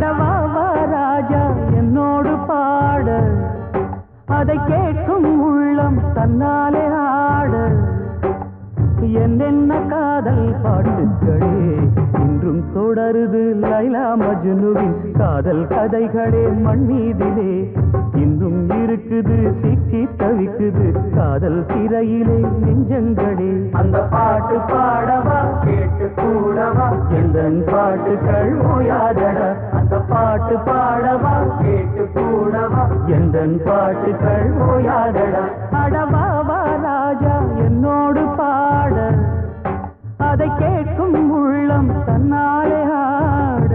அடவா ராஜா என்னோடு பாட. அதை கேட்கும் உள்ளம் தன்னாலே ஆட. என்னென்ன காதல் பாட்டுக்களே இன்றும் தொடருது லைலா மஜ்னுவின் காதல் கதைகளே மண் மீதிலே இன்னும் இருக்குது சிக்கி தவிக்குது காதல் சிறையிலே நெஞ்சங்களே. அந்த பாட்டு பாடவா கேட்டு கூடவா? எந்த பாட்டுகள் ஓயாதடா? பாட்டு பாடவா? கேட்டு கூடவா? எந்தன் பாட்டுகள் ஓயாதடா? அடவாவா ராஜா என்னோடு பாட. அதை கேட்கும் உள்ளம் தன்னாலே ஆட.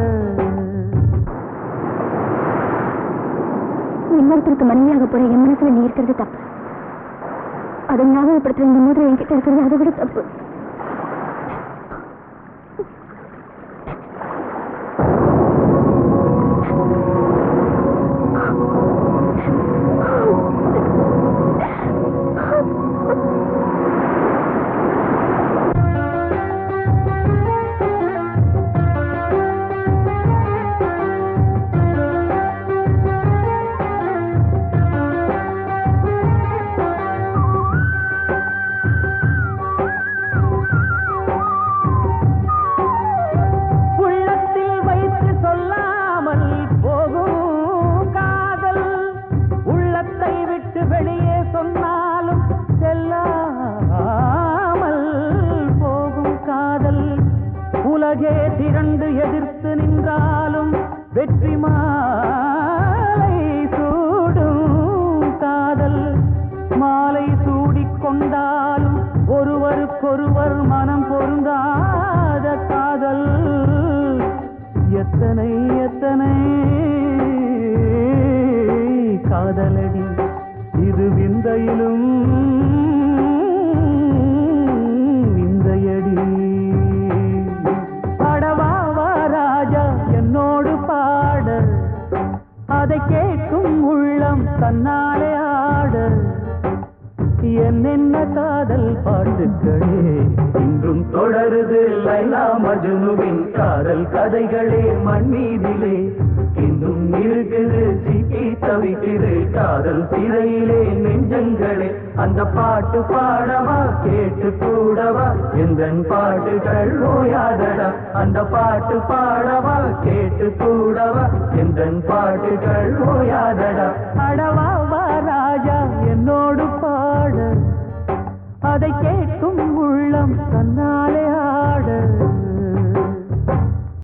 இன்னொருத்தருக்கு மனைவியாக போற என் மனசுல நீ இருக்கிறது தப்பு. அதை ஞாபகப்படுத்துற இந்த மூதிரை என்கிட்ட இருக்கிறது அதை விட தப்பு. வெளியே சொன்னாலும் செல்லாமல் போகும் காதல். உலகே திரண்டு எதிர்த்து நின்றாலும் வெற்றி மாலை சூடும் காதல். மாலை சூடிக்கொண்டாலும் ஒருவருக்கொருவர் மனம் பொருந்தாத காதல். எத்தனை எத்தனை காதலடி. இது விந்தையிலும் விந்தையடி. அடவா ராஜா என்னோடு பாட. அதை கேட்கும் உள்ளம் தன்னாலே ஆட. என்னென்ன காதல் பாட்டுக்களே. இன்றும் தொடருது லைலா மஜுனுவின் காதல் கதைகளே மண் மீதிலே காதல் சிறையிலே நெஞ்சங்களே அந்த பாட்டு பாடவா கேட்டு கூடவா? எந்த பாட்டுகள் ஓயாதடா அந்த பாட்டு பாடவா கேட்டு கூடவா? எந்த பாட்டுகள் ஓயாதடா? அடவா ராஜா என்னோடு பாட. அதை கே